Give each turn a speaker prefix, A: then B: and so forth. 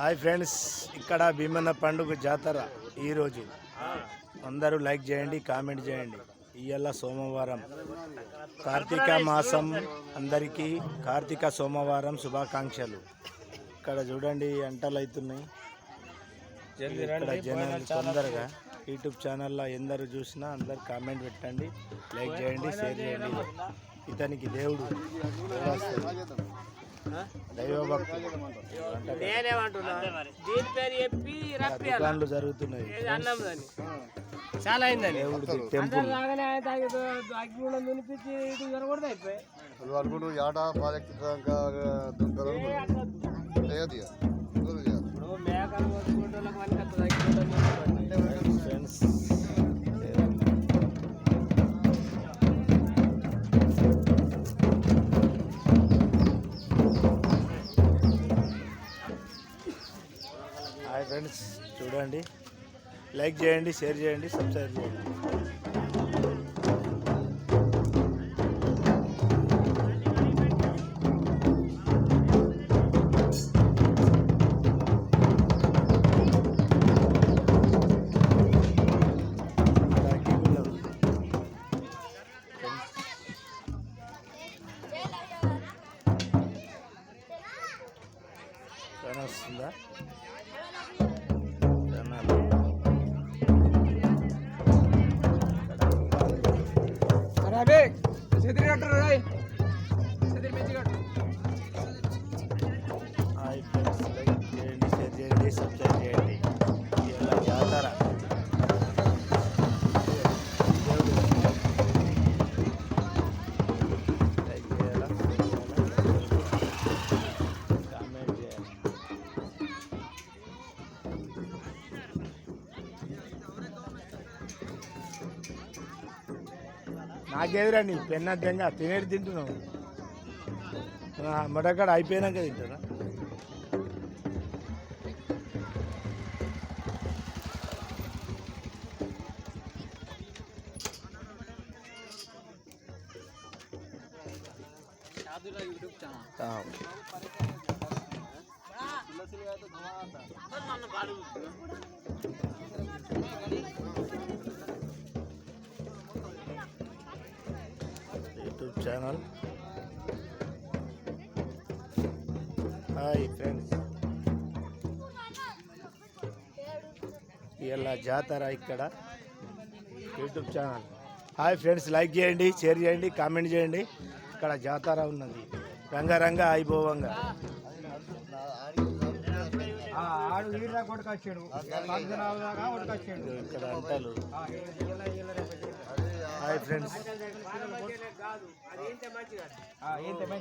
A: Hi friends ఇక్కడ భీమన్న పండుగ జాతర ఈరోజు. అందరూ లైక్ చేయండి కామెంట్ చేయండి. ఇవాళ సోమవారం. కార్తీక మాసం అందరికీ కార్తీక సోమవారం శుభాకాంక్షలు. ఇక్కడ చూడండి ఎంటలు అవుతున్నాయి ఇక్కడ జనాలు తొందరగా యూట్యూబ్ ఛానల్లో ఎందరు చూసినా అందరు కామెంట్ పెట్టండి లైక్ చేయండి షేర్ చేయండి. ఇతనికి దేవుడు. దైవభక్తుడు అంటే
B: నేనేమంటున్నా దీని పేరు చెప్పి రప్పియాల
A: దుకాణాలు జరుగుతున్నాయి.
B: అన్నం దాన్ని చాలా అయిందని
A: దేవుడిది టెంపుల్.
B: రాగానే ఆయన జరగకూడదు అయిపోయి
C: వాళ్ళు లేదు
A: హాయ్ ఫ్రెండ్స్ చూడండి లైక్ చేయండి షేర్ చేయండి సబ్స్క్రైబ్ చేయండి. ఫ్రెండ్స్ వస్తుందా నాకేదిరా నీ పెన్నద్దంగా తినేది తింటున్నావు. మటకాడ అయిపోయినాక తింటారా? ఆ. యూట్యూబ్ ఛానల్ హాయ్ ఫ్రెండ్స్ ఇలా జాతర ఇక్కడ YouTube channel hi friends like చేయండి షేర్ చేయండి కామెంట్ చేయండి. ఇక్కడ జాతర ఉన్నది. రంగరంగ అయిపోవంగా
B: ఆడు కొట్టుకొచ్చాడు.
A: ఇక్కడ అంటారు హాయ్ ఫ్రెండ్స్
B: હા એ તમે